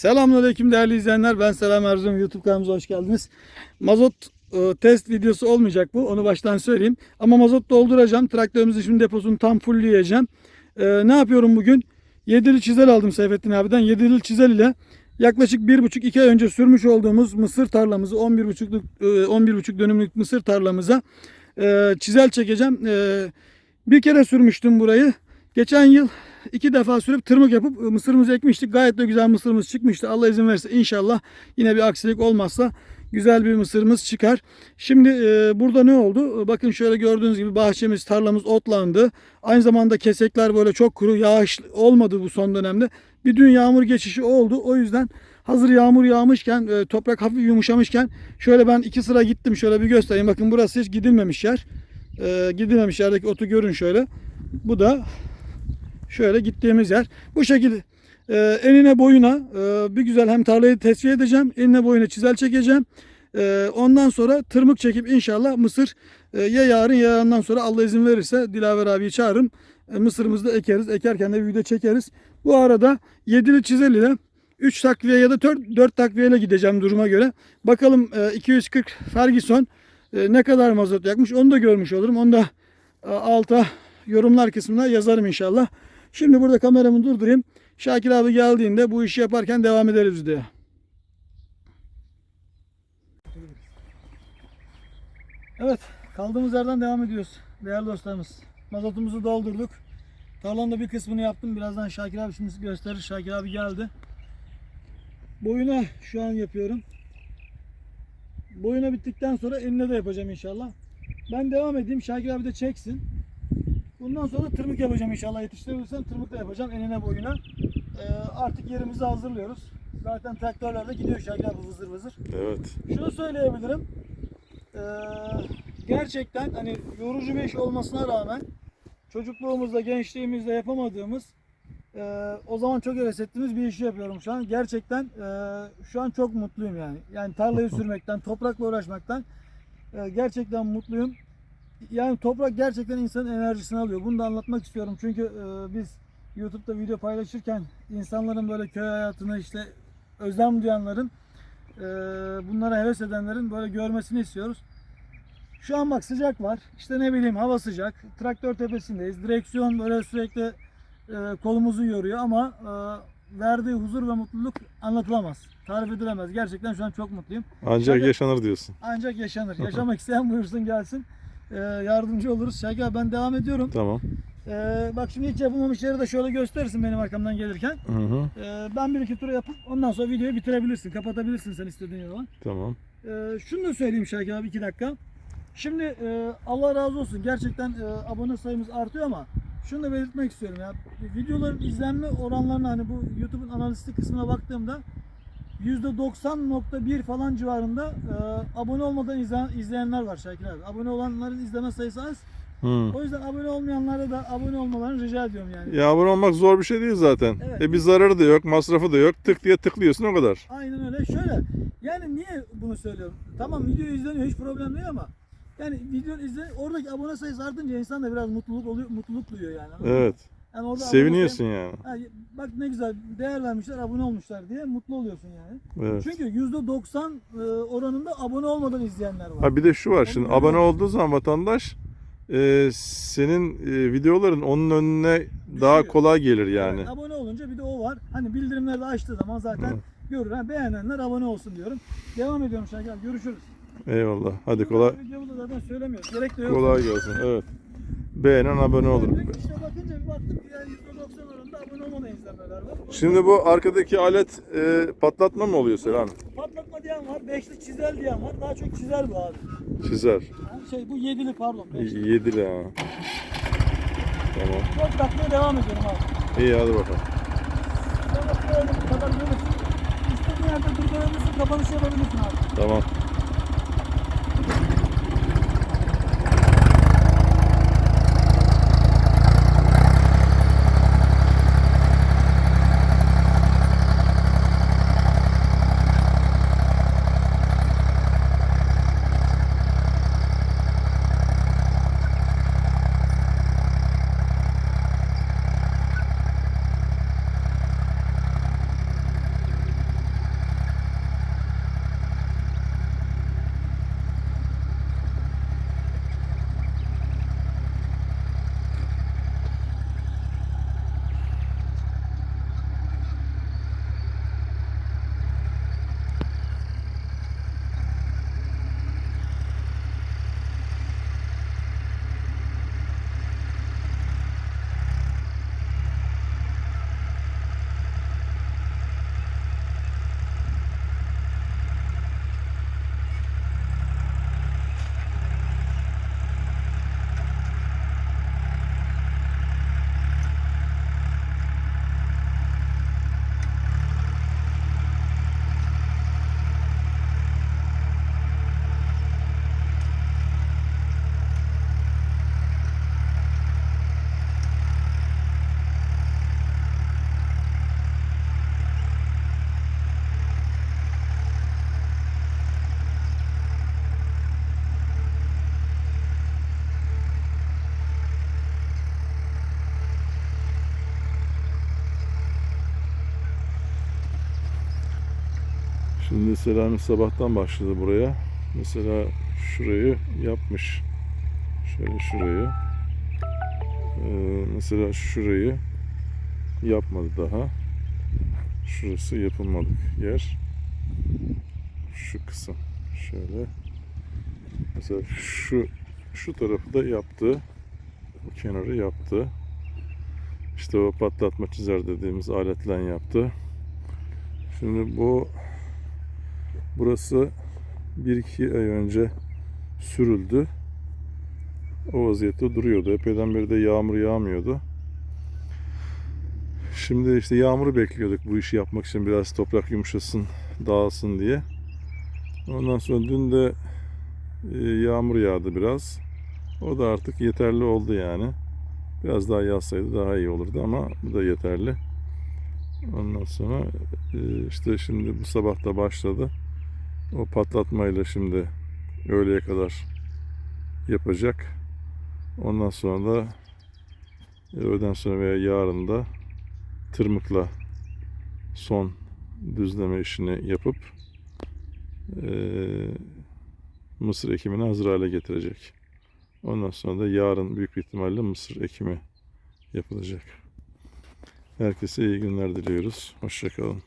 Selamünaleyküm değerli izleyenler. Ben Selam Erzurum YouTube kanalımıza hoş geldiniz. Mazot e, test videosu olmayacak bu. Onu baştan söyleyeyim. Ama mazot dolduracağım. Traktörümüzün şimdi deposunu tam fullleyeceğim. E, ne yapıyorum bugün? Yedili çizel aldım Seyfettin abiden. Yedili çizel ile yaklaşık 1,5-2 ay önce sürmüş olduğumuz mısır tarlamızı 11,5'luk e, 11,5 dönümlük mısır tarlamıza e, çizel çekeceğim. E, bir kere sürmüştüm burayı. Geçen yıl iki defa sürüp tırmık yapıp mısırımızı ekmiştik. Gayet de güzel mısırımız çıkmıştı. Allah izin verirse inşallah yine bir aksilik olmazsa güzel bir mısırımız çıkar. Şimdi e, burada ne oldu? Bakın şöyle gördüğünüz gibi bahçemiz, tarlamız otlandı. Aynı zamanda kesekler böyle çok kuru. Yağış olmadı bu son dönemde. Bir dün yağmur geçişi oldu. O yüzden hazır yağmur yağmışken, e, toprak hafif yumuşamışken şöyle ben iki sıra gittim. Şöyle bir göstereyim. Bakın burası hiç gidilmemiş yer. E, gidilmemiş yerdeki otu görün şöyle. Bu da şöyle gittiğimiz yer. Bu şekilde e, enine boyuna e, bir güzel hem tarlayı tesviye edeceğim. Enine boyuna çizel çekeceğim. E, ondan sonra tırmık çekip inşallah mısır e, ya yarın ya yarından sonra Allah izin verirse Dilaver abiyi çağırırım. E, mısırımızı da ekeriz. Ekerken de video çekeriz. Bu arada yedili çizeli ile 3 takviye ya da 4, 4 takviyeyle gideceğim duruma göre. Bakalım e, 240 Ferguson e, ne kadar mazot yakmış onu da görmüş olurum. Onu da e, alta yorumlar kısmına yazarım inşallah. Şimdi burada kameramı durdurayım. Şakir abi geldiğinde bu işi yaparken devam ederiz videoya. Evet, kaldığımız yerden devam ediyoruz değerli dostlarımız. Mazotumuzu doldurduk. Tarlanın da bir kısmını yaptım. Birazdan Şakir abi şimdi gösterir. Şakir abi geldi. Boyuna şu an yapıyorum. Boyuna bittikten sonra eline de yapacağım inşallah. Ben devam edeyim. Şakir abi de çeksin. Bundan sonra tırmık yapacağım inşallah. Yetiştirebilirsem tırmık da yapacağım enine boyuna. Ee, artık yerimizi hazırlıyoruz. Zaten traktörler de gidiyor Şakir abi vızır vızır. Evet. Şunu söyleyebilirim. Ee, gerçekten hani yorucu bir iş olmasına rağmen çocukluğumuzda, gençliğimizde yapamadığımız e, o zaman çok heves ettiğimiz bir işi yapıyorum şu an. Gerçekten e, şu an çok mutluyum yani. Yani tarlayı sürmekten, toprakla uğraşmaktan e, gerçekten mutluyum. Yani toprak gerçekten insanın enerjisini alıyor. Bunu da anlatmak istiyorum. Çünkü e, biz YouTube'da video paylaşırken insanların böyle köy hayatını işte özlem duyanların e, bunlara heves edenlerin böyle görmesini istiyoruz. Şu an bak sıcak var. İşte ne bileyim hava sıcak. Traktör tepesindeyiz. Direksiyon böyle sürekli e, kolumuzu yoruyor ama e, verdiği huzur ve mutluluk anlatılamaz. Tarif edilemez. Gerçekten şu an çok mutluyum. Ancak Şöyle- yaşanır diyorsun. Ancak yaşanır. Yaşamak isteyen buyursun gelsin. E, yardımcı oluruz. Şaka ben devam ediyorum. Tamam. E, bak şimdi hiç yapılmamış yeri de şöyle gösterirsin benim arkamdan gelirken. Hı hı. E, ben bir iki tur yapıp ondan sonra videoyu bitirebilirsin. Kapatabilirsin sen istediğin zaman. Tamam. Ee, şunu da söyleyeyim Şakir abi iki dakika. Şimdi e, Allah razı olsun gerçekten e, abone sayımız artıyor ama şunu da belirtmek istiyorum ya. Videoların izlenme oranlarına hani bu YouTube'un analitik kısmına baktığımda %90.1 falan civarında e, abone olmadan izleyen, izleyenler var Şakir abi. Abone olanların izleme sayısı az. Hı. O yüzden abone olmayanlara da abone olmalarını rica ediyorum yani. Ya abone olmak zor bir şey değil zaten. Evet. E bir zararı da yok, masrafı da yok. Tık diye tıklıyorsun o kadar. Aynen öyle. Şöyle yani niye bunu söylüyorum? Tamam video izleniyor hiç problem değil ama yani video izle oradaki abone sayısı artınca insan da biraz mutluluk oluyor, mutluluk duyuyor yani. Evet. Yani orada abone Seviniyorsun yani. sayı- Ha, bak ne güzel değer vermişler, abone olmuşlar diye mutlu oluyorsun yani. Evet. Çünkü %90 e, oranında abone olmadan izleyenler var. Ha bir de şu var şimdi abone olduğu zaman vatandaş e, senin e, videoların onun önüne daha Düşüyor. kolay gelir yani. Evet, abone olunca bir de o var. Hani bildirimleri de açtığı zaman zaten Hı. görür. Ha, beğenenler abone olsun diyorum. Devam ediyorum Şakir. Görüşürüz. Eyvallah. Hadi kolay Videoda zaten söylemiyoruz. Gerek de yok. kolay gelsin. Evet. Beğenen abone olur. Ki yani %90 oranında abone olmadan izlemeler var. Şimdi bu arkadaki alet e, patlatma mı oluyor Selami? Patlatma diyen var, beşli çizel diyen var. Daha çok çizer bu abi. Çizer. Yani şey bu yedili pardon. Beşli. Yedili ha. Tamam. Dört dakikaya devam ediyorum abi. İyi hadi bakalım. Bu kadar görürsün. İstediğin yerde durdurabilirsin, kapanışı yapabilirsin abi. Tamam. Şimdi Selami sabahtan başladı buraya. Mesela şurayı yapmış. Şöyle şurayı. Ee, mesela şurayı yapmadı daha. Şurası yapılmadık yer. Şu kısım. Şöyle. Mesela şu şu tarafı da yaptı. Bu kenarı yaptı. İşte o patlatma çizer dediğimiz aletle yaptı. Şimdi bu burası 1-2 ay önce sürüldü. O vaziyette duruyordu. Epeyden beri de yağmur yağmıyordu. Şimdi işte yağmuru bekliyorduk bu işi yapmak için biraz toprak yumuşasın, dağılsın diye. Ondan sonra dün de e, yağmur yağdı biraz. O da artık yeterli oldu yani. Biraz daha yağsaydı daha iyi olurdu ama bu da yeterli. Ondan sonra e, işte şimdi bu sabah da başladı. O patlatmayla şimdi öğleye kadar yapacak. Ondan sonra da öğleden sonra veya yarın da tırmıkla son düzleme işini yapıp e, mısır ekimini hazır hale getirecek. Ondan sonra da yarın büyük bir ihtimalle mısır ekimi yapılacak. Herkese iyi günler diliyoruz. Hoşçakalın.